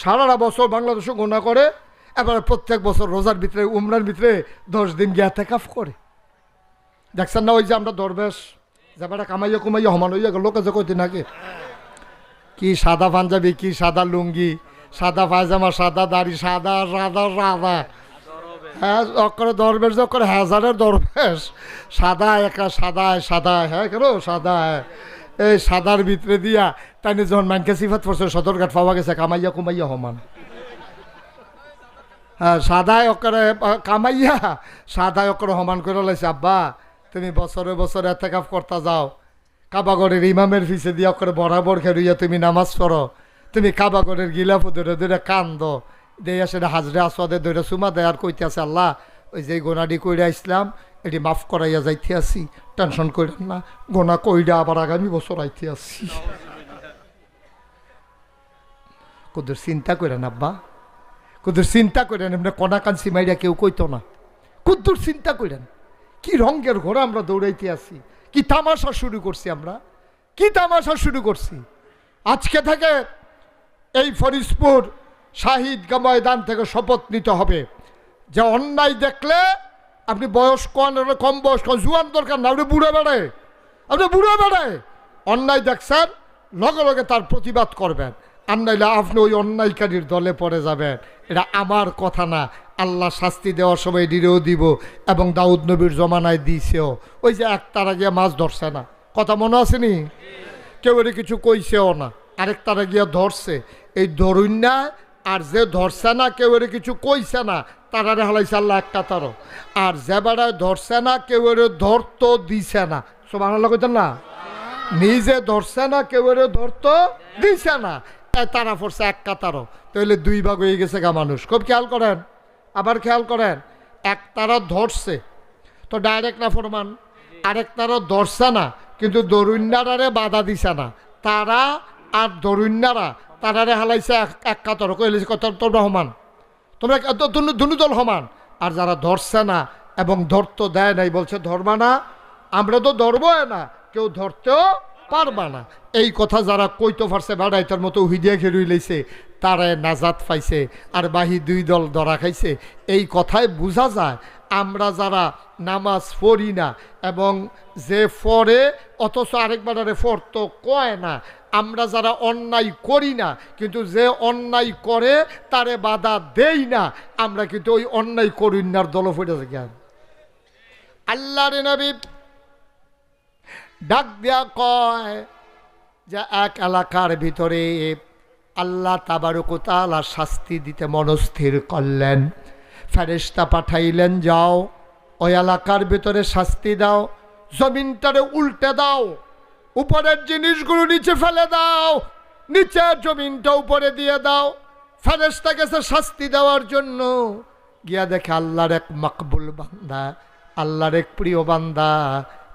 সারাটা বছর বাংলাদেশে গোনা করে, এবার প্রত্যেক বছর রোজার ভিতরে, উমরার ভিতরে দশ দিন গিয়া তেকাফ করে। দেখছেন না ওই যে আমরা দরবেশ? যাবাটা কামাইয়া কুমাইয়া সমান হইয়া গেল, লোকে যে কইতে নাকি? কি সাদা পাঞ্জাবি, কি সাদা লুঙ্গি, সাদা পায়জামা, সাদা দাড়ি, সাদা সাদা সাদা। হ্যাঁ অক্ষরে দরবেশ অক্ষরে হাজারের দরবেশ। সাদা একা সাদা সাদা হ্যাঁ কেন? সাদা এই সাদার ভিতরে দিয়া তাই যখন মানকে সিফাত পড়ছে সদরঘাট পাওয়া গেছে, কামাইয়া কুমাইয়া সমান। হ্যাঁ সাদায় অকরে, কামাইয়া, সাদায় অকরে সমান করে লাইছে, আব্বা, তুমি বছরে বছরে এতে কাপ করতা যাও। কাবাগরের ইমামের ফিসে দিয়ে অকরে বরাবর খেরুইয়া তুমি নামাজ পড়ো। তুমি কাবাগরের গিলাফ ধরে ধরে কান্দ। দেয়া সেটা হাজরে আসওয়াদে ধরে সুমা দেয় আর কইতে আছে আল্লাহ, ওই যে গোনাডি কইরা ইসলাম এটি মাফ করাইয়া যাইতে আসি, টেনশন কইরেন না, গোনা কইরা আবার আগামী বছর আইতে আসি। কুদুর চিন্তা করেন আব্বা, কুদুর চিন্তা করেন এমনি কনা কাঞ্চি মাইরা কেউ কইতো না। কুদ্দুর চিন্তা করেন কি রঙের ঘোড়া আমরা দৌড়াইতে আসি, কি তামাশা শুরু করছি আমরা, কি তামাশা শুরু করছি। আজকে থেকে এই ফরিদপুর শাহিদ ময়দান থেকে শপথ নিতে হবে। যে অন্যায় দেখলে আপনি বয়স কম কম বয়স কম, জুয়ান দরকার না, আপনি বুড়ে বেড়ায় আপনি বুড়ে বেড়ায় অন্যায় দেখছেন, লগে লগে তার প্রতিবাদ করবেন। আর নাইলে আপনি ওই অন্যায়কারীর দলে পড়ে যাবেন। এটা আমার কথা না। আল্লাহ শাস্তি দেওয়ার সময় দিলেও দিব এবং দাউদ নবীর জমানায় দিয়েছেও ওই যে এক তারা গিয়ে মাছ ধরছে না। কথা মনে আসেনি কেউ এর কিছু কইছেও না। আরেক তারা গিয়া ধরছে। এই ধরুন না, আর যে ধরছে না, কেউ এর কিছু কইছে না। তারারে হালাইছে আল্লাহ এক কাতারও। আর যে বেড়ায় ধরছে না, কেউ এর ধরতো দিছে না। সব আনাল্লাহ কইতেন না? নিজে ধরছে না, কেউ এর ধরতো দিছে না। এ তারা পড়ছে এক কাতারও। তাহলে দুই ভাগ হয়ে গেছে গা মানুষ। খুব খেয়াল করেন, আবার খেয়াল করেন, এক তারা ধরছে। তো ডাইরেক্ট না ফরমান? আরেক তারা ধরছে না, কিন্তু দরুন্যারারে বাধা দিছে না। তারা আর দরুন্যারা তারারে হালাইছে এক- কাতর কইলে কত তোমরা সমান? তোমরা দুনু দল সমান। আর যারা ধরছে না এবং ধরতো দেয় নাই, বলছে, ধরবা না? আমরা তো ধরবো না। কেউ ধরতেও পারবা না। এই কথা যারা কইতো পারছে, বেড়াইতার মতো হুইদিয়া খেরুই লইছে তারায় নাজাত পাইছে, আর বাহি দুই দল ধরা খাইছে। এই কথায় বোঝা যায়, আমরা যারা নামাজ পড়ি না এবং যে ফরে অথচ আরেকবারে ফর তো কয় না আমরা যারা অন্যায় করি না, কিন্তু যে অন্যায় করে তারে বাধা দেই না, আমরা কিন্তু ওই অন্যায় করিনার দল ফেটে থাকি আল্লাহ রে নবী ডাক দেয়া কয় যে, এক এলাকার ভিতরে আল্লাহ তাবারকতালা শাস্তি দিতে মনস্থির করলেন। ফেরেস্তা পাঠাইলেন, যাও, ওই এলাকার ভিতরে শাস্তি দাও, জমিনটারে উল্টে দাও। উপরের জিনিসগুলো নিচে ফেলে দাও। নিচের জমিনটা উপরে দিয়ে দাও। ফেরেস্তা গেছে শাস্তি দেওয়ার জন্য। গিয়া দেখে আল্লাহর এক মকবুল বান্দা, আল্লাহর এক প্রিয় বান্দা,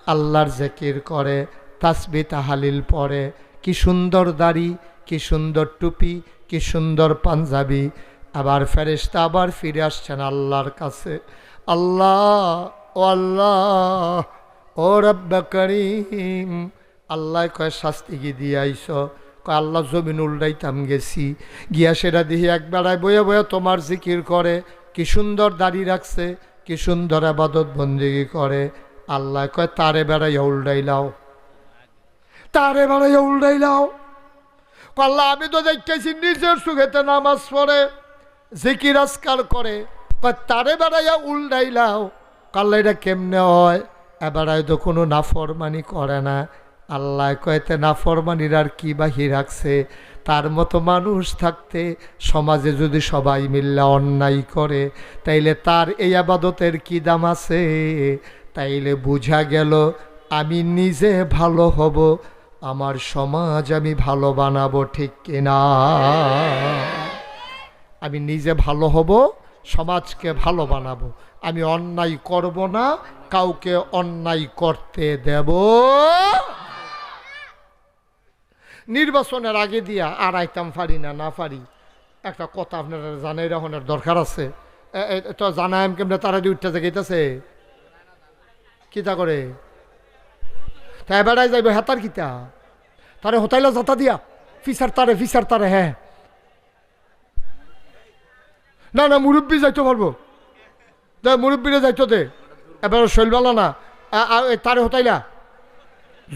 আল্লাহর জেকির করে, তাসবি তাহালিল পরে কি সুন্দর দাড়ি, কি সুন্দর টুপি, কি সুন্দর পাঞ্জাবি। আবার ফেরেশতা আবার ফিরে আসছেন আল্লাহর কাছে। আল্লাহ, ও আল্লাহ, ও রব্বা করিম আল্লাহ কয়, শাস্তি কি দিয়ে আইস? কয়, আল্লাহ জমিন উল্টাইতাম গেছি। গিয়া সেটা দিয়ে এক বেড়ায় বয়ে বয়ে তোমার জিকির করে। কি সুন্দর দাড়ি রাখছে, কি সুন্দর আবাদত বন্দিগি করে। আল্লাহ কয়, তারে বেড়াইয়া উল্টাইলাও তারে বেড়াইয়া উল্টাইলাও আল্লাহ, আমি তো দেখতেছি নিজের সুখেতে নামাজ পড়ে, জিকির আজকার করে। কয়, তারে বেড়াইয়া উল্টাইলাও কাল্লা এটা কেমনে হয়? এবারায় তো কোনো নাফরমানি করে না। আল্লাহ কয়েতে নাফরমানির আর কি বাহি রাখছে? তার মতো মানুষ থাকতে সমাজে যদি সবাই মিল্লা অন্যায় করে, তাইলে তার এই আবাদতের কি দাম আছে? তাইলে বুঝা গেল, আমি নিজে ভালো হব, আমার সমাজ আমি ভালো বানাবো, ঠিক কিনা আমি নিজে ভালো হব, সমাজকে ভালো বানাবো, আমি অন্যায় করব না, কাউকে অন্যায় করতে দেব। নির্বাচনের আগে দিয়া আর আইতাম পারি না না পারি একটা কথা আপনারা জানাই রাখনের দরকার আছে। তো জানাই কেমনে? তারা দিয়ে উঠতে গেতেছে কিতা করে? তাই বেড়াই যাইব হেতার কিতা? তারে হোতাইলা যাতা দিয়া। ফিসার তারে ফিসার তারে হ্যাঁ। না না, মুরব্বী যাইতে পারব। দে, মুরব্বীরে যাইতো দে। এবার শৈলবালা না। তারে হতাইলা।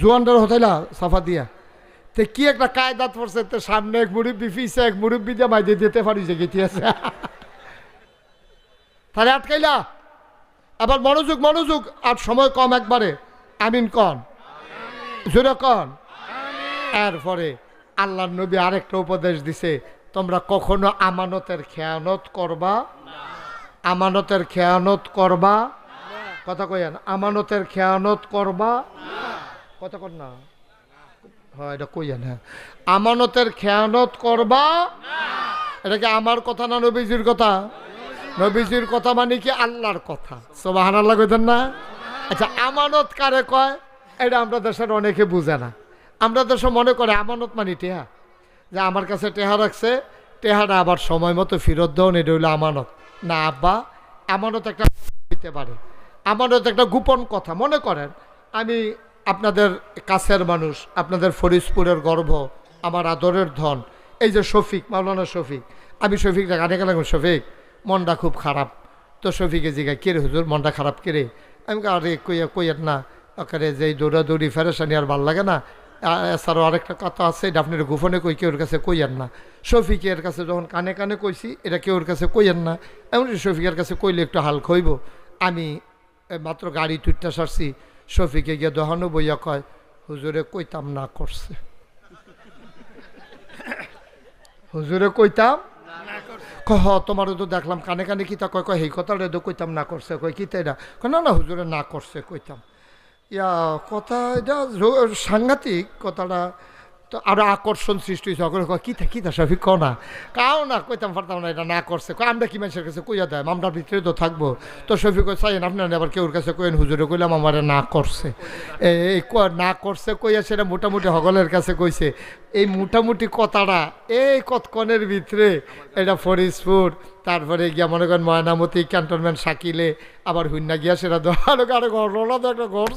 জোয়ানটার হতাইলা সাফা দিয়া। তে কি একটা কায়দাত পড়ছে তো সামনে এক মুরব্বী পিছে এক মুরব্বী দিয়ে মাইদে দিতে পারি যে গেতি আছে তাহলে আটকাইলা? আবার মনোযোগ মনোযোগ আর সময় কম একবারে। আমিন কন? জোরে কন? এরপরে আল্লাহ নবী আরেকটা উপদেশ দিছে তোমরা কখনো আমানতের খেয়ানত করবা? আমানতের খেয়ানত করবা? কথা কইয়ান আমানতের খেয়ানত করবা? কথা কর না। এটা কইয়ান হ্যাঁ আমানতের খেয়ানত করবা? এটা কি আমার কথা না নবীজির কথা? নবীজির কথা মানে কি আল্লাহর কথা? সোবাহান আল্লাহ কইতেন না? আচ্ছা আমানত কারে কয়? এটা আমরা দেশের অনেকে বুঝে না। আমরা দেশে মনে করে আমানত মানে টেহা। যে আমার কাছে টেহা রাখছে, টেহাটা আবার সময় মতো ফেরত দেওয়া এটা হইল আমানত। না, আব্বা, আমানত একটা হইতে পারে। আমানত একটা গোপন কথা। মনে করেন, আমি আপনাদের কাছের মানুষ, আপনাদের ফরিদপুরের গর্ভ আমার আদরের ধন। এই যে শফিক, মাওলানা শফিক, আমি শফিকটা গানে গেলাম শফিক, মনটা খুব খারাপ। তো শফিকে জিগা কে রে হুজুর, মনটা খারাপ কে রে? আমি আরে কইয়া কইয়ার না। ওখানে যে দৌড়াদৌড়ি ফেরেসানি আর ভালো লাগে না। এছাড়াও আরেকটা কথা আছে, এটা আপনার গোপনে কই, কেউর কাছে কইয়ার না। শফিকের কাছে যখন কানে কানে কইছি, এটা কেউর কাছে কইয়ার না। এমন শফিকের কাছে কইলে একটু হাল খইব আমি মাত্র গাড়ি তুইটা সারছি শফিকে গিয়ে দহানো বইয়া কয়, হুজুরে কইতাম না করছে। হুজুরে কইতাম কহ, তোমারও তো দেখলাম কানে কানে কিতা কয় কয়, সেই কথাটা তো কইতাম না করছে। কয় কিতা এটা কয়, না না, হুজুরে না করছে, কইতাম। ইয়া, কথা এটা সাংঘাতিক কথাটা তো আরও আকর্ষণ সৃষ্টি হয়েছে অগ্রে কয়, কিতা কিতা, সফিক ক না? কাও না, কইতাম পারতাম না, এটা না করছে। কয়, আমরা কি মানুষের কাছে কইয়া দেয়? আমরার ভিতরে তো থাকব। তো শফিক চাইন আপনার আবার কেউর কাছে কইন হুজুরে কইলাম, আমার না করছে। এই ক- না করছে কইয়া সেটা মোটামুটি হগলের কাছে কইছে। এই মোটামুটি কথাটা এই কতক্ষণের ভিতরে, এটা ফরিদপুর তারপরে গিয়া মনে করেন ময়নামতি, ক্যান্টনমেন্ট সাকিলে আবার হুন্না গিয়া সেটা আরও কারও ঘর একটা ঘর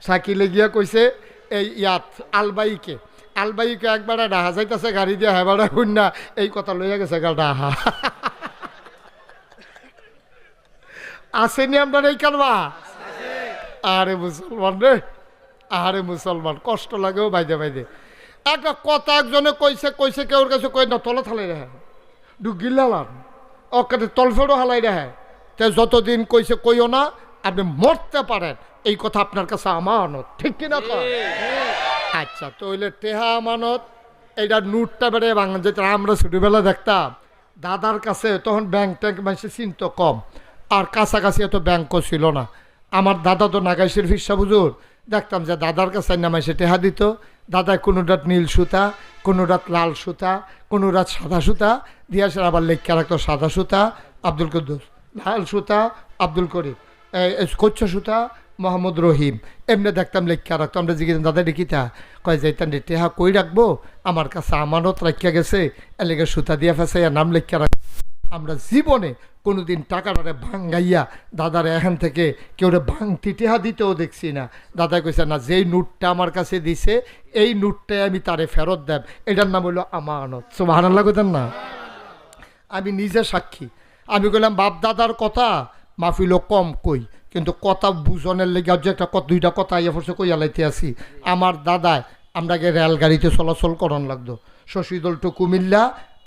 সাকিলে গিয়া কইছে এই ইয়াত, আলবাইকে। আলবাইকে একবার ডাহা যাইতেছে, গাড়ি দিয়ে হেবারে হুন্না এই কথা লইয়া গেছে গা ডাহা। আসেনি আপনার এই কালবা আরে মুসলমান রে, আরে মুসলমান কষ্ট লাগেও বাইদে বাইদে। একটা কথা একজনে কইছে কইছে কেউর কাছে কই না তলে থালাই রেহে ডুগিলালাম ওকে তলফেরও হালাই রেহে তে যতদিন কইছে কইও না, আপনি মরতে পারেন। এই কথা আপনার কাছে আমানত ঠিক কিনা? আচ্ছা তো হইলে টেহা আমানত এইটা নোটটা বেড়ে বাংলা যেটা আমরা ছোটোবেলা দেখতাম। দাদার কাছে তখন ব্যাংক ট্যাঙ্ক মানুষের চিন্ত কম আর কাছাকাছি এত ব্যাংকও ছিল না। আমার দাদা তো নাগাইশের ফিসা বুঝুর দেখতাম যে দাদার কাছে নামাই সে টেহা দিত। দাদায় কোনো রাত নীল সুতা কোনো রাত লাল সুতা কোনো রাত সাদা সুতা দিয়ে আসে আবার লেখা রাখতো সাদা সুতা আব্দুল কুদ্দুস লাল সুতা আব্দুল করিম। কচ্ছ সুতা মোহাম্মদ রহিম। এমনি দেখতাম লেখা রাখতো, আমরা জিজ্ঞেস দাদা দেখিতা কয় যাইতাম রে টেহা কই রাখব? আমার কাছে আমানত রাখিয়া গেছে, এলেগে সুতা দিয়া ফেসাইয়া নাম লেখা রাখ আমরা জীবনে কোনোদিন টাকাটারে ভাঙ্গাইয়া দাদার এখান থেকে কেউ ভাঙতি টেহা দিতেও দেখছি না। দাদা কইছে, না, যেই নোটটা আমার কাছে দিছে, এই নোটটাই আমি তারে ফেরত দেব। এটার নাম হলো আমানত। সো ভালো লাগতেন না? আমি নিজে সাক্ষী। আমি কইলাম, বাপ দাদার কথা মাফিল কম কই। কিন্তু কথা বুঝনের লেগে যে একটা দুইটা কথা ইয়ে পড়ছে কইয়া লাইতে আসি আমার দাদায় আমরাকে রেলগাড়িতে চলাচল করন লাগতো। শশীদল টু কুমিল্লা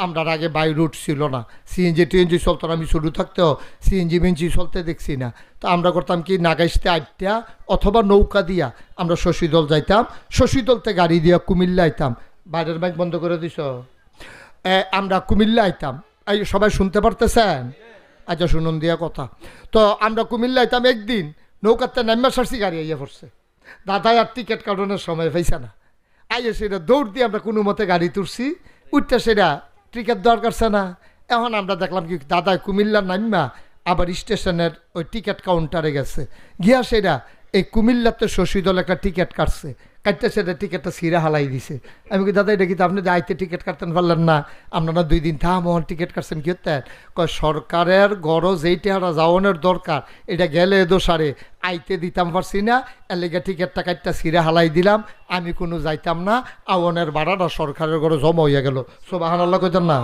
আমরা আগে বাই রুট ছিল না। সিএনজি টিএনজি চলতো আমি শুরু থাকতেও সিএনজি মিনজি চলতে দেখছি না। তো আমরা করতাম কি, নাগাইশতে আটটা অথবা নৌকা দিয়া আমরা শশীদল যাইতাম। শশীদলতে গাড়ি দিয়া কুমিল্লা আইতাম। বাইরের ব্যাংক বন্ধ করে দিছ? আমরা কুমিল্লা আইতাম। এই সবাই শুনতে পারতেছেন? আচ্ছা শুনুন দিয়া কথা। তো আমরা কুমিল্লা আইতাম একদিন, নৌকাতে নাম্যা সারছি, গাড়ি আইয়া পড়ছে। দাদাই আর টিকিট কাটানোর সময় পাইছে না। আইয়া সেটা দৌড় দিয়ে আমরা কোনো মতে গাড়ি তুলছি, উঠতে সেটা টিকিট দরকারছে না। এখন আমরা দেখলাম কি দাদা কুমিল্লার নাম্যা আবার স্টেশনের ওই টিকিট কাউন্টারে গেছে। গিয়া সেটা এই কুমিল্লাতে শশী দল একটা টিকিট কাটছে। কাটতে সেটা টিকিটটা সিরা হালাই দিছে। আমি কি দাদা, এটা কিন্তু আপনি যে আইতে টিকিট কাটতেন পারলেন না। আপনারা দুই দিন থাম, টিকিট কাটছেন কি হতেন কয়, সরকারের গরজ এই টেহারা যাওয়ানোর দরকার। এটা গেলে দোষারে। আইতে দিতাম পারছি না, এর লেগে টিকিটটা কাটটা সিরা হালাই দিলাম। আমি কোনো যাইতাম না। আওয়ানের ভাড়াটা সরকারের ঘরে জমা হইয়া গেল। সব আহান আল্লাহ কইতেন না?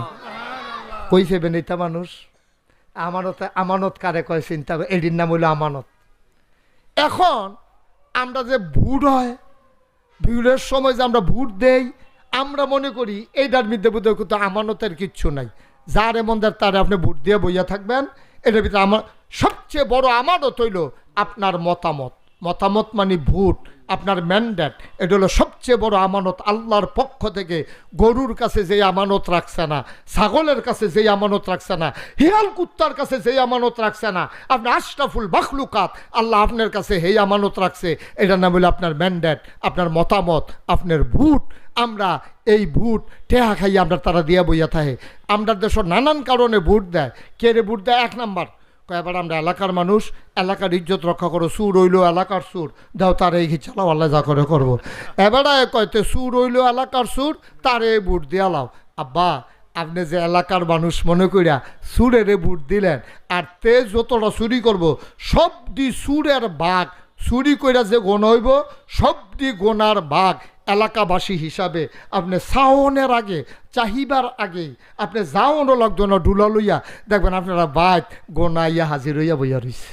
কই সেবেন এটা মানুষ। আমানত আমানত কারে কয় চিন্তা এটির নাম হইল আমানত। এখন আমরা যে ভুট হয়, ভিড়ের সময় যে আমরা ভুট দেই, আমরা মনে করি এইটার মধ্যে বোধ কিন্তু আমানতের কিচ্ছু নাই। যার এমন দেয় তারে আপনি ভোট দিয়ে বইয়া থাকবেন। এটার ভিতরে আমার সবচেয়ে বড় আমানত হইল আপনার মতামত। মতামত মানে ভোট আপনার ম্যান্ডেট এটা হলো সবচেয়ে বড় আমানত আল্লাহর পক্ষ থেকে। গরুর কাছে যেই আমানত রাখছে না, ছাগলের কাছে যেই আমানত রাখছে না, হিয়াল কুত্তার কাছে যেই আমানত রাখছে না, আপনি আশরাফুল বাখলুকাত আল্লাহ আপনার কাছে হেই আমানত রাখছে। এটার নাম হলো আপনার ম্যান্ডেট আপনার মতামত, আপনার ভোট। আমরা এই ভোট টেহা খাইয়ে আমরা তারা দিয়া বইয়া থাকে আমরা দেশের নানান কারণে ভোট দেয়। কে রে ভোট দেয়? এক নাম্বার। এবার আমরা এলাকার মানুষ, এলাকার ইজ্জত রক্ষা করো, সুর হইল এলাকার সুর। দাও তার এই চালাও আল্লাহ যা করে করব। এবারে কয়তে সুর হইল এলাকার সুর, তারে বুট দিয়া লাও। আব্বা, আপনি যে এলাকার মানুষ, মনে করিয়া সুরেরে বুট দিলেন, আর তে যতটা চুরি করব সব দি সুরের বাঘ, চুরি কইরা যে গোনা হইব সব দি গোনার বাঘ এলাকাবাসী হিসাবে আপনি সাউনের আগে, চাহিবার আগেই আপনি যাওন লোকজন ডুলা লইয়া দেখবেন আপনারা বাইক গোনাইয়া হাজির হইয়া বইয়া রইছে।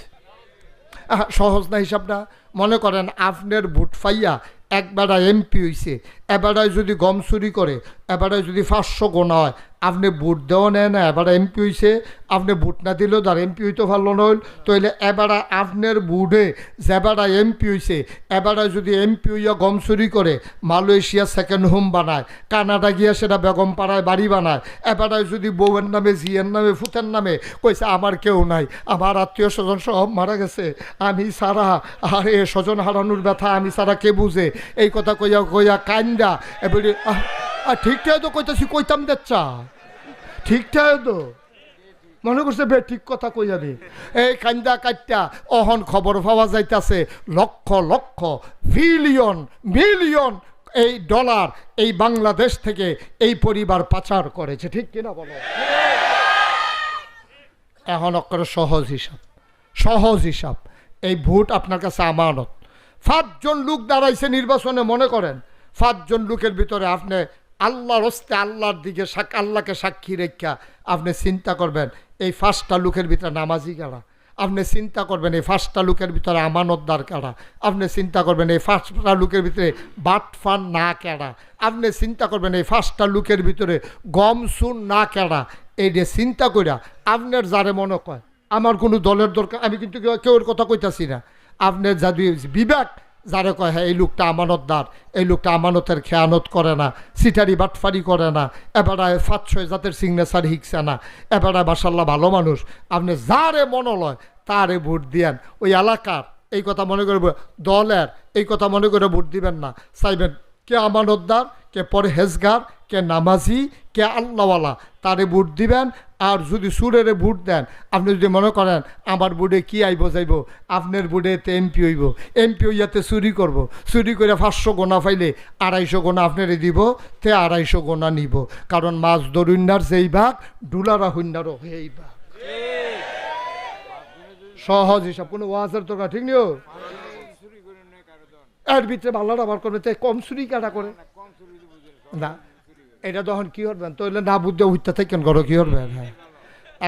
সহজ না হিসাবটা? মনে করেন আপনার ভোট ফাইয়া একবারা এমপি হইছে এবারায় যদি গম চুরি করে এবারায় যদি পাঁচশো গোনা হয়, আপনি ভোট দেওয়া নেয় না, এবারে এমপি হইছে, আপনি ভোট না দিলেও তার এমপি হইতে পারল নইল তাইলে এবারে আপনার বুড়ে যেবারা এমপি হইছে, এবারে যদি এমপি হইয়া গম চুরি করে, মালয়েশিয়া সেকেন্ড হোম বানায়, কানাডা গিয়া সেটা বেগম পাড়ায় বাড়ি বানায়, এবারে যদি বউয়ের নামে জিয়ের নামে, ফুতের নামে, কইছে আমার কেউ নাই, আমার আত্মীয় স্বজন সব মারা গেছে, আমি সারা আরে স্বজন হারানোর ব্যথা আমি সারা কে বুঝে? এই কথা কইয়া কইয়া কান্দা এবারে আহ, ঠিকঠাক তো কইতাছি কইতাম দেখছা ঠিকঠাক তো। মনে করছে বে ঠিক কথা কই যাবি এই কান্দা কাটটা অহন খবর পাওয়া যাইতাছে লক্ষ লক্ষ বিলিয়ন মিলিয়ন এই ডলার এই বাংলাদেশ থেকে এই পরিবার পাচার করেছে। ঠিক কিনা বলো? এখন অক্ষরে সহজ হিসাব সহজ হিসাব। এই ভোট আপনার কাছে আমানত। পাঁচজন লোক দাঁড়াইছে নির্বাচনে মনে করেন? পাঁচজন লোকের ভিতরে আপনি আল্লাহর হস্তে আল্লাহর দিকে আল্লাহকে সাক্ষী রেখা আপনি চিন্তা করবেন, এই ফার্স্টটা লোকের ভিতরে নামাজি কারা? আপনি চিন্তা করবেন, এই ফার্স্টটা লোকের ভিতরে আমানতদার কারা? আপনি চিন্তা করবেন, এই ফার্স্টটা লোকের ভিতরে বাটফান না কেডা আপনি চিন্তা করবেন, এই ফার্স্টটা লোকের ভিতরে গম সুন না কেডা এই যে চিন্তা কইরা আপনার যারে মনে কয়, আমার কোনো দলের দরকার, আমি কিন্তু কেউ- কথা কইতাছি না। আপনার যদি বিবেক যারে কয় হ্যাঁ এই লোকটা আমানতদার এই লোকটা আমানতের খেয়ানত করে না, সিটারি বাটফারি করে না এবারে পাঁচ ছয় জাতের সিগনেচার হিকছে না এবারে মাসাল্লাহ ভালো মানুষ, আপনি যারে মনলয় তারে ভোট দিয়েন। ওই এলাকার, এই কথা মনে করে দলের, এই কথা মনে করে ভোট দিবেন না, চাইবেন কে আমানতদার কে পরহেজগার, কে নামাজি, কে আল্লাহওয়ালা, তারে ভোট দিবেন আর যদি সুরেরে ভোট দেন, আপনি যদি মনে করেন, আমার বুড়ে কি আইব যাইব? আপনার বুড়ে তে এমপি হইব। এমপি হইয়াতে চুরি করব। চুরি করে পাঁচশো গোনা পাইলে আড়াইশো গোনা আপনারে দিব, তে আড়াইশো গোনা নিব। কারণ মাছ দরুন্যার যেই ভাগ ডুলারা হইন্যারও সেই ভাগ সহজ হিসাব, কোনো ওয়াজের দরকার, ঠিক নিও? এর ভিতরে ভালো আবার করবে তাই কম চুরি কাটা করে? না এটা তখন কি করবেন? তাহলে না বুদ্ধি হইতে থাকেন করো কি করবেন? হ্যাঁ।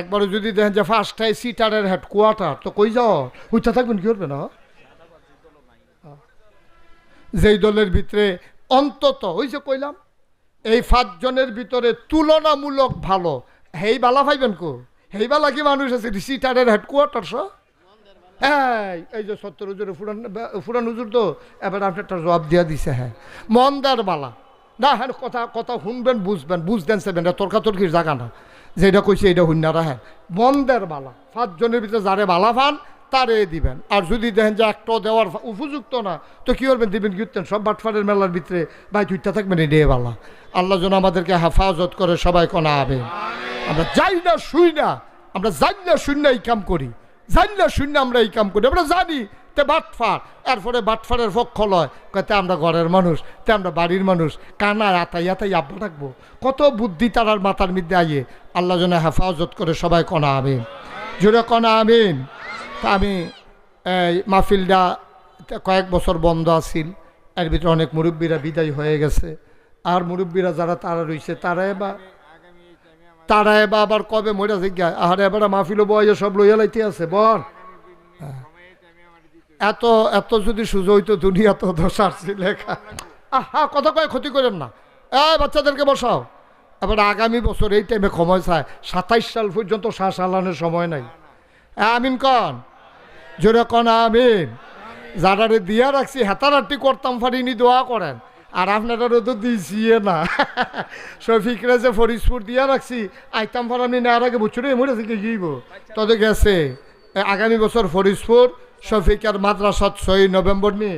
একবারে যদি দেখেন যে ফার্স্টটাই সিটারের হেড কোয়ার্টার তো কই যাও হইতে থাকবেন, কি করবেন? হ্যাঁ? যেই দলের ভিতরে অন্তত, ওই যে কইলাম, এই পাঁচজনের ভিতরে তুলনামূলক ভালো। হেই বালা পাইবেন কো? হেই বালা কি মানুষ আছে? সিটারের হেড কোয়ার্টার সহ হ্যাঁ এই যে সত্তর হুজুরে ফুরান ফুরান হুজুর তো, এবার আপনি একটা জবাব দিয়া দিছে হ্যাঁ। মন্দার বালা। না হ্যাঁ কথা কথা শুনবেন, বুঝবেন, বুঝতেন সেবেন তর্কাতর্কির জায়গা না। যেটা কইছে, এটা শুননারা হ্যাঁ। মন্দের বালা, পাঁচজনের ভিতরে যারে বালা পান, তারে দিবেন। আর যদি দেখেন যে একটা দেওয়ার উপযুক্ত না, তো কী করবেন, দিবেন কীর্তেন সব বাটফারের মেলার ভিতরে ভাই তুইটা থাকবেন, এটাই বালা। আল্লাহ যেন আমাদেরকে হেফাজত করে, সবাই কনা হবে আমরা যাই না, শুই না, আমরা যাই না না, এই কাম করি। জানি না শূন্য আমরা এই কাম করি। আমরা জানি তে বাটফার। এরপরে বাটফারের পক্ষ লয়। কতে আমরা ঘরের মানুষ, তে আমরা বাড়ির মানুষ। কানায় আতাই আতাই আব্বা রাখব কত বুদ্ধি তারার মাথার মধ্যে আইয়ে। আল্লাহ যেন হেফাজত করে সবাই কনা, আমিন। জোরে কনা, আমিন। তা আমি, এই মাহফিলটা কয়েক বছর বন্ধ আছিল। এর ভিতরে অনেক মুরব্বীরা বিদায় হয়ে গেছে। আর মুরব্বীরা যারা তারা রয়েছে তারাই বা তারা এবার আবার কবে মরে জিজ্ঞা আহারে এবার মাহফিল বয়ে সব লইয়া লাইতে আছে, বল। এত এত যদি সুযোগ হইতো দুনিয়া তো দশার লেখা আহা, কথা কয় ক্ষতি করেন না। এ বাচ্চাদেরকে বসাও। এবার আগামী বছর এই টাইমে সময় চায়। সাতাইশ সাল পর্যন্ত শ্বাস আলানোর সময় নাই। আমিন কন? জোরে কন আমিন। যারারে দিয়া রাখছি হেতারাটি করতাম পারিনি দোয়া করেন। আর আপনারারও তো দিছিয়ে না। শফিকরা যে ফরিদপুর দিয়া রাখছি। আইতাম ফারামি নেওয়ার আগে বছরে মরে থেকে গিয়েব তবে গেছে। আগামী বছর ফরিদপুর শফিকার মাদ্রাসাত ছয় নভেম্বর নি,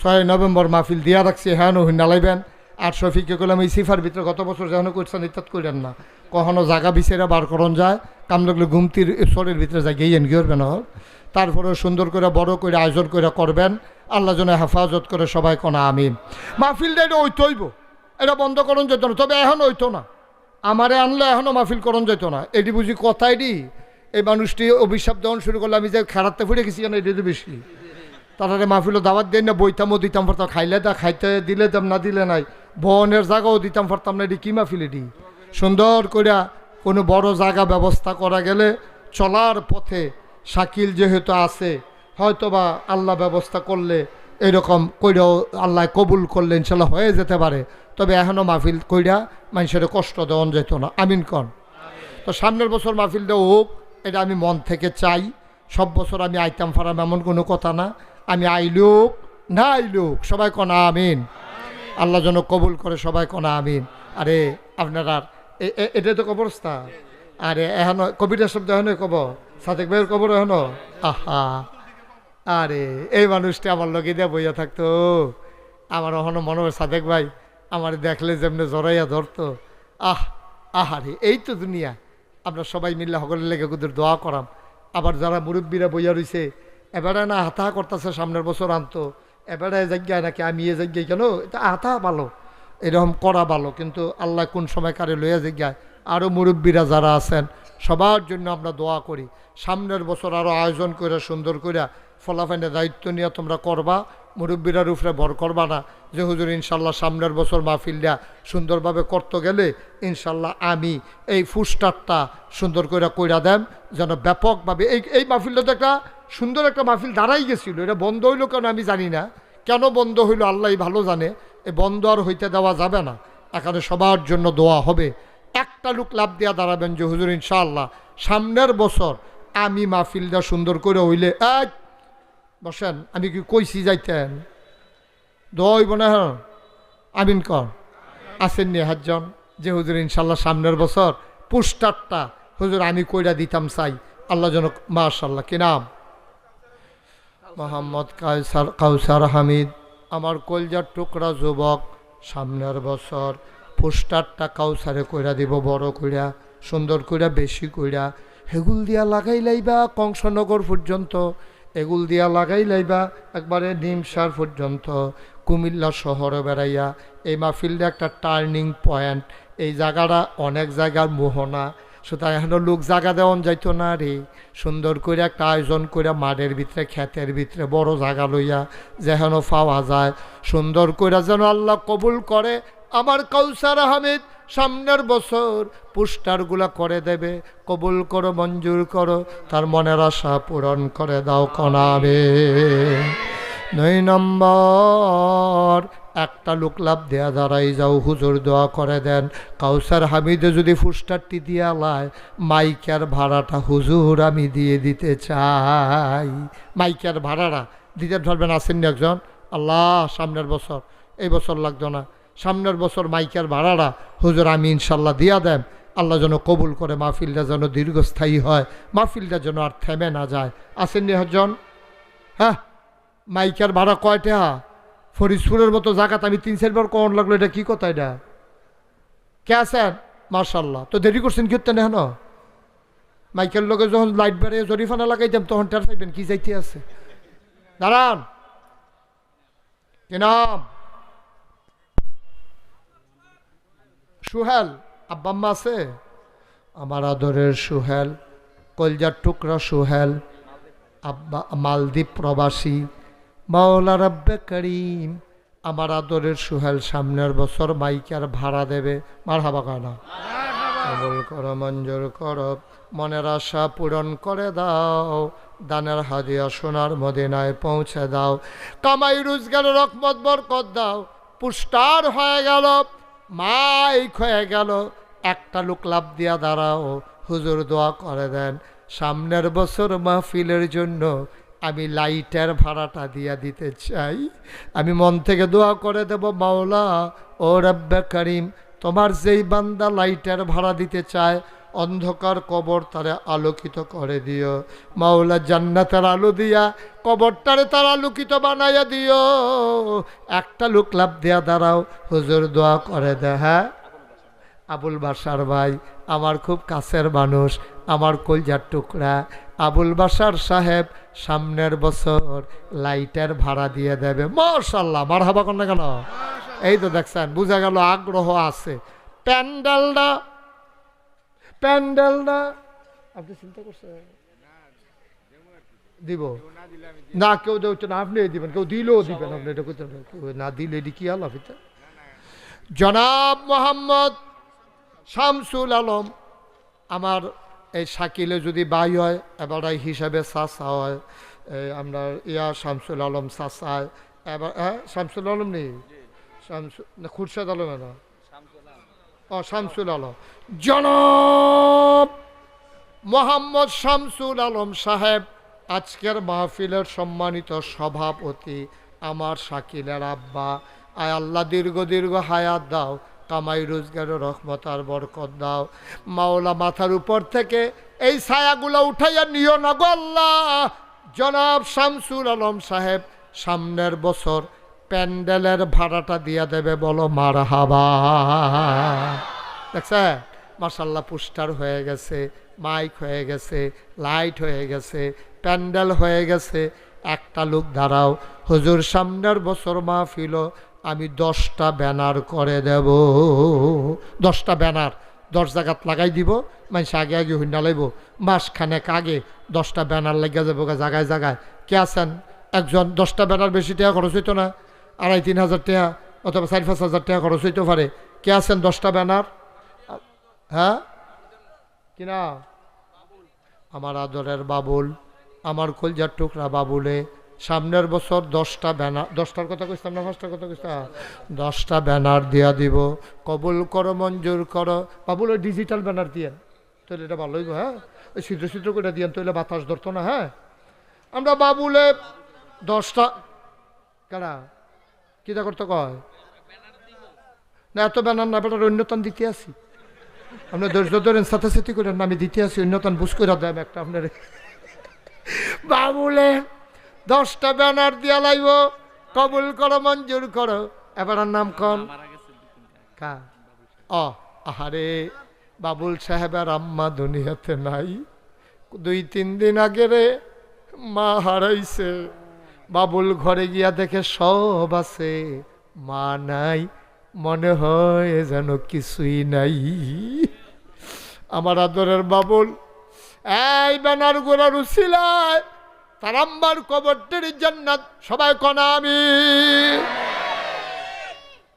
ছয় নভেম্বর মাহফিল দিয়া রাখছি হ্যাঁ নহীন নালাইবেন। আর শফিককে করলাম এই সিফার ভিতরে গত বছর যেন করছেন ইত্যাদ করেন না। কখনো জায়গা বিছেরা বার করন যায়, কাম লাগলে ঘুমতির শরীর ভিতরে যায় গিয়ে এন গিয়ে না তারপরে সুন্দর করে, বড় করে, আয়োজন করে করবেন আল্লাহ যেন হেফাজত করে সবাই কোনা আমি মাহফিলটা এটা ওইতো হইব। এটা বন্ধ করণ যেত না, তবে এখন হইতো না। আমারে আনলে এখনও মাহফিল করণ যেত না। এটি বুঝি কথাই দি এই মানুষটি অভিশাপ দেওয়ান শুরু করলে। আমি যে খেলাতে ফুটে গেছি কেন এটি বেশি। তারা মাহফিলও দাওয়াত দেন না, বইতামও দিতাম পারতাম, খাইলে তা খাইতে দিলে দাম, না দিলে নাই। বনের জায়গাও দিতাম পারতাম না, এটি কি মাহফিল এটি? সুন্দর করিয়া কোনো বড় জায়গা ব্যবস্থা করা গেলে চলার পথে শাকিল যেহেতু আছে, হয়তোবা আল্লাহ ব্যবস্থা করলে এরকম কইরাও আল্লাহ কবুল করলে ইনশাল্লাহ হয়ে যেতে পারে। তবে এখনও মাহফিল কইরা মানুষের কষ্ট দেওয়া যেত না। আমিন কন। তো সামনের বছর মাহফিল দেওয়া হোক এটা আমি মন থেকে চাই। সব বছর আমি আইতাম ফারাম, এমন কোনো কথা না। আমি আইলুক না আইলুক সবাই কনা আমিন। আল্লাহ যেন কবুল করে, সবাই কনা আমিন। আরে, আপনারা এ- এ- এটা তো কবরস্থান আরে, এখন কবিতা শব্দ এখন কব সাদেক ভাইয়ের কবর এখন? আহা। আরে, এই মানুষটা আমার লগে দিয়ে বইয়া থাকতো। আমার এখনও মনে হয় সাদেক ভাই আমার দেখলে যেমনি জড়াইয়া ধরতো। আহ, আহারে, এই তো দুনিয়া। আমরা সবাই মিললে সকলের লেগে কুদের দোয়া করাম। আবার যারা মুরব্বীরা বইয়া রইছে, এবারে না হাতা করতেছে সামনের বছর আনতো, এবারে জায়গায় নাকি আমি এ জায়গায় কেন? এটা হাতা ভালো, এরকম করা ভালো। কিন্তু আল্লাহ কোন সময় কারে লইয়া জায়গায়? আরও মুরব্বীরা যারা আছেন, সবার জন্য আমরা দোয়া করি। সামনের বছর আরও আয়োজন করে সুন্দর করে ফলাফাইনের দায়িত্ব নিয়ে তোমরা করবা। মুরব্বীরার উপরে ভর করবা না যে হুজুর, ইনশাল্লাহ সামনের বছর মাহফিলটা সুন্দরভাবে করতে গেলে ইনশাল্লাহ আমি এই ফুস্টারটা সুন্দর করে কইরা দেন যেন ব্যাপকভাবে এই এই মাহফিলটা একটা সুন্দর একটা মাহফিল দাঁড়াই গেছিল। এটা বন্ধ হইল কেন আমি জানি না। কেন বন্ধ হইল আল্লাহ ভালো জানে। এই বন্ধ আর হইতে দেওয়া যাবে না। এখানে সবার জন্য দোয়া হবে। একটা লোক লাভ দেওয়া দাঁড়াবেন যে হুজুর ইনশাআল্লাহ সামনের বছর আমি মাহফিলটা সুন্দর করে হইলে এক বসেন, আমি কি কইছি যাইতেন? দই হইব না হ্যাঁ আমিন কর আসেননি হাজজন যে হুজুর ইনশাল্লাহ সামনের বছর পুস্টারটা, হুজুর আমি কইরা দিতাম চাই। আল্লাহ যেন মাশাল্লাহ, কি নাম? মোহাম্মদ কাউসার কাউসার হামিদ। আমার কলজার টুকরা যুবক, সামনের বছর পোস্টারটা কাউসারে কইরা দিব, বড় কইরা, সুন্দর কইরা, বেশি কইরা। হেগুল দিয়া লাগাই লাইবা কংসনগর পর্যন্ত এগুল দিয়া লাগাই লাইবা একবারে নিমসার পর্যন্ত। কুমিল্লা শহরে বেড়াইয়া এই মাহফিলটা একটা টার্নিং পয়েন্ট এই জায়গাটা অনেক জায়গার মোহনা। সুতরাং এখনও লোক জায়গা দেওয়ান যাইতো না রে। সুন্দর করে একটা আয়োজন করে মাঠের ভিতরে, ক্ষেতের ভিতরে বড় জায়গা লইয়া যেহেন পাওয়া যায়। সুন্দর করে যেন আল্লাহ কবুল করে আমার কৌসার আহমেদ, সামনের বছর পুস্টারগুলা করে দেবে। কবুল করো, মঞ্জুর করো, তার মনের আশা পূরণ করে দাও কনাবে। দুই নম্বর, একটা লোক লাভ দেয়া দাঁড়াই যাও, হুজুর দোয়া করে দেন। কাউসার হামিদে যদি ফুস্টারটি দিয়া লায়, মাইকার ভাড়াটা হুজুর আমি দিয়ে দিতে চাই। মাইকার ভাড়াটা দিতে ধরবেন আসেননি একজন? আল্লাহ, সামনের বছর। এই বছর লাগতো না। সামনের বছর মাইকের ভাড়াটা হুজুর, আমি ইনশাল্লাহ দিয়া দেন আল্লাহ যেন কবুল করে, মাহফিলটা যেন দীর্ঘস্থায়ী হয়, মাহফিলটা যেন আর থেমে না যায়। আসেননি একজন? হ্যাঁ মাইকের ভাড়া কয়টা? ফরিদপুরের মতো জাগাত আমি তিন, চারবার কন লাগল, এটা কি কথা এটা? কে আছেন? মার্শাল্লাহ তো দেরি করছেন কি না হেন মাইকের লোকে যখন লাইট বেড়ে জরিফানা লাগাইতাম, তখন টের পাইবেন কি যাইতে আছে। দাঁড়ান। কি নাম? সুহেল আব্বাম্মা আছে? আমার আদরের সুহেল, কলজার টুকরা সুহেল, আব্বা মালদ্বীপ প্রবাসী মাওলা রব্বে করিম, আমার আদরের সুহেল সামনের বছর মাইকার ভাড়া দেবে। মার হাবা কানা কবুল কর, মঞ্জুর কর, মনের আশা পূরণ করে দাও, দানের হাদিয়া সোনার মদিনায় পৌঁছে দাও। কামাই, রোজগার, রকমত, বরকত দাও। পুষ্টার হয়ে গেল। মাইক হয়ে গেল, একটা লোক লাভ দিয়া দাঁড়াও, হুজুর দোয়া করে দেন। সামনের বছর মাহফিলের জন্য আমি লাইটের ভাড়াটা দিয়া দিতে চাই। আমি মন থেকে দোয়া করে দেব, মাওলা, ও রব্বা করিম, তোমার যেই বান্দা লাইটের ভাড়া দিতে চায় অন্ধকার কবর তারে আলোকিত করে দিও। মাওলা জান্নাতের আলো দিয়া কবরটারে তার আলোকিত বানাইয়া দিও। একটা লোক লাভ দিয়া দাঁড়াও, হুজুর দোয়া করে দে হ্যাঁ? আবুল বাসার ভাই, আমার খুব কাছের মানুষ, আমার কলজার টুকরা। আবুল বাসার সাহেব, সামনের বছর লাইটের ভাড়া দিয়ে দেবে। মশাল্লাহ মার হাবা কেন কেন? এই তো দেখছেন, বোঝা গেল আগ্রহ আছে। প্যান্ডেলটা প্যান্ডেলটা আপনি চিন্তা করছেন? দিব। না কেউ দেওয়া না আপনি দিবেন কেউ দিলেও দিবেন আপনি এটা করতে না দিলে এটি কি আলাপ এটা? জনাব মোহাম্মদ শামসুল আলম আমার এই শাকিলে যদি বাই হয় এবার এই হিসাবে চাষা হয় এই আমরা ইয়া শামসুল আলম চাষায় এবার হ্যাঁ শামসুল আলম নেই? শামসু না খুরশেদ আলম না। শামসুল আলম। জনাব মোহাম্মদ শামসুল আলম সাহেব, আজকের মাহফিলের সম্মানিত সভাপতি আমার শাকিলের আব্বা। আয় আল্লাহ, দীর্ঘ দীর্ঘ হায়াত দাও, কামাই রোজগারের রহমত আর বরকত দাও। মাওলা মাথার উপর থেকে এই ছায়াগুলো উঠাইয়া নিও না গো আল্লাহ। জনাব শামসুল আলম সাহেব, সামনের বছর প্যান্ডেলের ভাড়াটা দিয়া দেবে, বলো মার হাবা দেখছে? মাসাল্লাহ পুস্টার হয়ে গেছে, মাইক হয়ে গেছে, লাইট হয়ে গেছে, প্যান্ডেল হয়ে গেছে। একটা লোক, দাঁড়াও, হুজুর, সামনের বছর মাহফিল, আমি দশটা ব্যানার করে দেব। দশটা ব্যানার, দশ জায়গাত লাগাই দিব মানুষ আগে আগে হইনা লাইব। মাসখানেক আগে দশটা ব্যানার লাগিয়া যাব জায়গায় জায়গায় কে আছেন? একজন, দশটা ব্যানার বেশি টাকা খরচ হইতো না। আড়াই, তিন হাজার টাকা অথবা চার, পাঁচ হাজার টাকা খরচ হইতে পারে। কে আছেন দশটা ব্যানার? হ্যাঁ? কিনা আমার আদরের বাবুল। আমার কলজার টুকরা বাবুলে। সামনের বছর দশটা ব্যানার দশটার কথা কইতাম না, পাঁচটার কথা কইতাম দশটা ব্যানার দিয়া দিব। কবুল করো, মঞ্জুর করো। বাবুল ওই ডিজিটাল ব্যানার দিয়েন তাহলে এটা ভালোই হ্যাঁ? ওই ছিদ্র ছিদ্র করে দিয়েন তাহলে বাতাস ধরতো না হ্যাঁ? আমরা বাবুলে দশটা কারা? কিটা করতে কয়? না, এত ব্যানার না, বেটার অন্যতম দিতে আসি। আপনার ধৈর্য ধরেন সাথে সাথে করেন, আমি দিতে আসি অন্যতম বুঝ করে দেন একটা আপনার। বাবুলে, দশটা ব্যানার দিয়া লাইব, কবুল করো, মঞ্জুর করো। এবার নাম কন? কা অ, আহারে, বাবুল সাহেবের আম্মা দুনিয়াতে নাই। দুই তিন দিন আগে রে মা হারাইছে। বাবুল ঘরে গিয়া দেখে সব আছে। মা নাই, মনে হয় যেন কিছুই নাই। আমার আদরের বাবুল, এই ব্যানার গোড়ার উছিলায় তার আম্বার কবরটির জান্নাত, সবাই কনা আমি।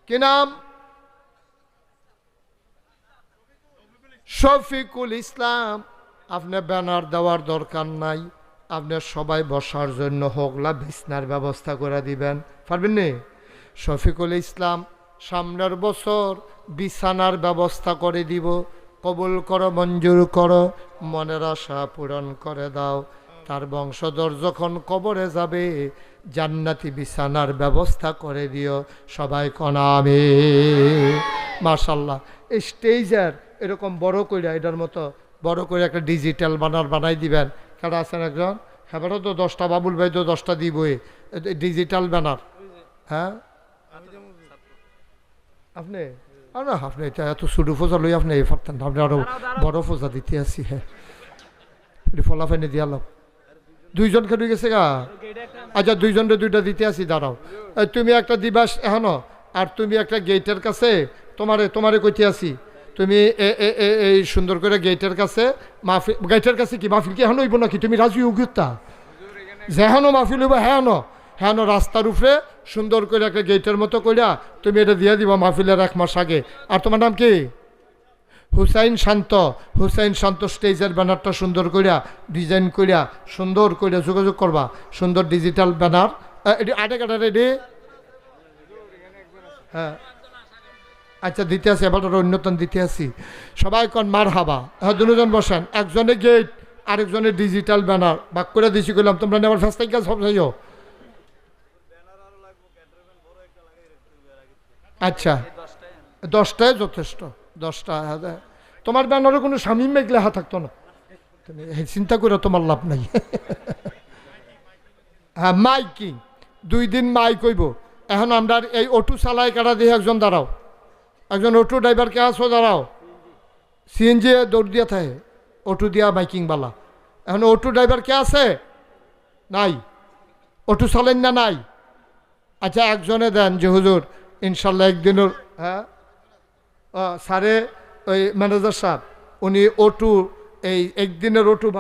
কি নাম? শফিকুল ইসলাম। আপনি ব্যানার দেওয়ার দরকার নাই। আপনি সবাই বসার জন্য হোগলা বিছনার ব্যবস্থা করে দিবেন। পারবেন নি? শফিকুল ইসলাম, সামনের বছর বিছানার ব্যবস্থা করে দিব। কবুল করো, মঞ্জুর করো, মনের আশা পূরণ করে দাও। তার বংশধর যখন কবরে যাবে, জান্নাতি বিছানার ব্যবস্থা করে দিও। সবাই কনামে মাশাল্লাহ এই স্টেজের এরকম বড় করে এটার মতো বড় করে একটা ডিজিটাল বানার বানাই দিবেন। কারা আছেন একজন? হ্যাঁ তো, দশটা, বাবুল ভাই তো দশটা দিবই। ডিজিটাল ব্যানার হ্যাঁ? আপনি? আর আপনি এটা এত ছোটো ফোজা লই আপনি এই পারতেন না। আপনি আরও বড় ফোজা দিতে আসি হ্যাঁ। ফলাফাইনে দিয়ালাম দুইজন খেলে গেছে গা? আচ্ছা দুইজনরে দুইটা দিতে আসি, দাঁড়াও। তুমি একটা দিবাস এখনও, আর তুমি একটা গেটের কাছে, তোমারে তোমারে কইতে আসি। তুমি এই সুন্দর করে গেটের কাছে মাহফিল গেটের কাছে কি, মাহফিল কি এখনও হইব নাকি? তুমি রাজি উগুত্তা? যেহানো মাহফিল হইব হ্যাঁ হ্যাঁ রাস্তার উপরে সুন্দর করে একটা গেটের মতো কইরা তুমি এটা দিয়ে দিবা মাহফিলের এক মাস আগে। আর তোমার নাম কি? হুসাইন শান্ত। হুসাইন শান্ত স্টেজের ব্যানারটা সুন্দর করিয়া ডিজাইন করিয়া সুন্দর করিয়া যোগাযোগ করবা। সুন্দর ডিজিটাল ব্যানার আটে কাটা রেডি হ্যাঁ। আচ্ছা দিতে আসি এবার অন্যতম দিতে আসি সবাই কন মার হাবা হ্যাঁ দুজন বসেন। একজনে গেট আরেকজনের ডিজিটাল ব্যানার বাক করে দিছি করলাম তোমরা নেবার ফার্স্ট থেকে সব যাইও আচ্ছা দশটায় যথেষ্ট, দশটা হ্যাঁ। তোমার ব্যানারে কোনো স্বামী মেঘলে হা থাকতো না? তুমি চিন্তা করে তোমার লাভ নাই। হ্যাঁ মাইকিং। দুই দিন মাইক হইব। এখন আমরা এই অটো চালাই কাটা দিয়ে একজন দাঁড়াও। একজন অটো ড্রাইভার কে আসো দাঁড়াও সিএনজি দৌড় দিয়া থাকে, অটো দিয়া মাইকিং বালা। এখন অটো ড্রাইভার কে আছে? নাই। অটো চালেন না নাই? আচ্ছা একজনে দেন যে, হুজুর, ইনশাল্লাহ একদিনের হ্যাঁ? স্যারে, ওই ম্যানেজার সাহেব উনি অটু, এই একদিনের অটু